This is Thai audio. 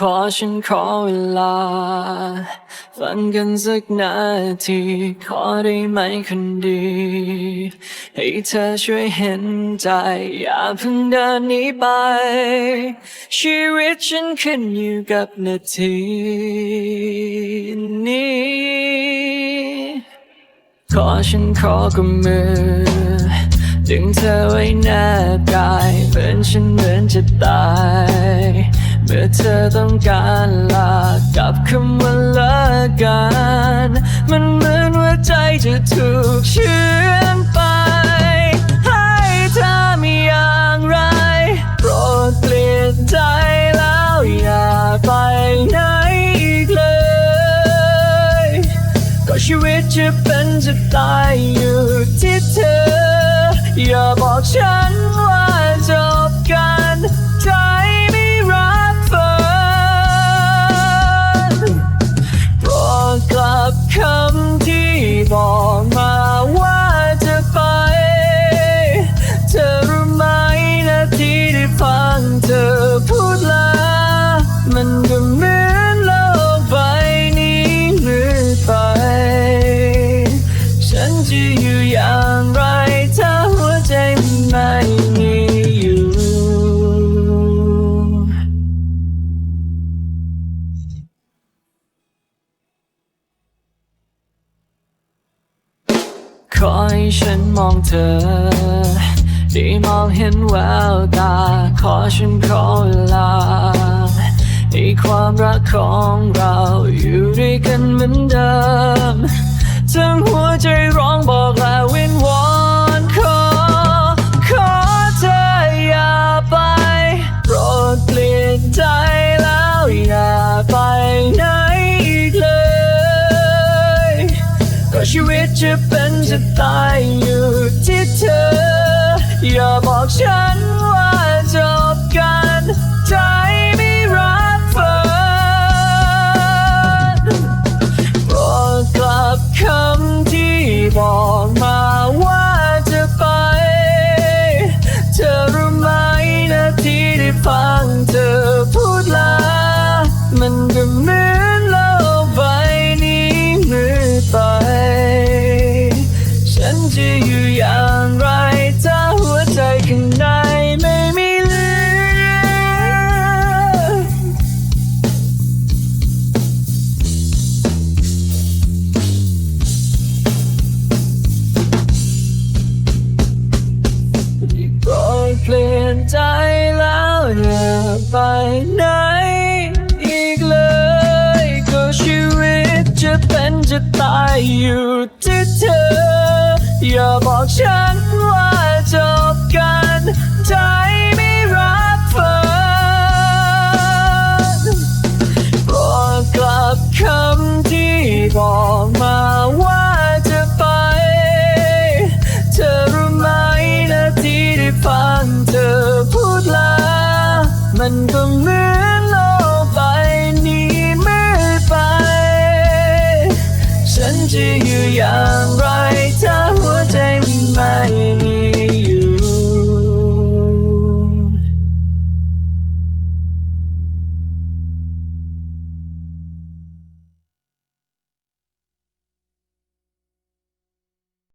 ขอฉันขอเวลา ฟังกันสักนาที ขอได้ไหมคนดี ให้เธอช่วยเห็นใจ อย่าเพิ่งเดินหนีไป ชีวิตฉันขึ้นอยู่กับนาทีนี้ ขอฉันขอกับมือ ดึงเธอไว้แนบกายเหมือนฉันเหมือนจะตาย เมื่อเธอต้องการลากับคำว่าเลิกกัน มันเหมือนว่าใจจะถูกเชื่อนไป ให้เธอมีอย่างไร โปรดเปลี่ยนใจแล้วอย่าไปไหนอีกเลย ก็ชีวิตจะเป็นจะตายอยู่ที่เธอ อย่าบอกฉันว่าจบ อให้ฉันมองเธอ ได้มองเห็นแววตา ขอฉันขอเวลาให้ความรักของเราอยู่ด้วยกันเหมือนเดิมทั้งหัวใจร้องบอกลาวินว จะเป็นจะตายอยู่ที่เธอ อย่าบอกฉัน อยู่ที่เธอ อย่าบอกฉันว่าจบกันใจไม่รักฝันโปรดกลับคำที่บอกมาว่าจะไป เธอรู้ไหมนาทีที่ฟังเธอพูดลา มันก็เหมื see you young right?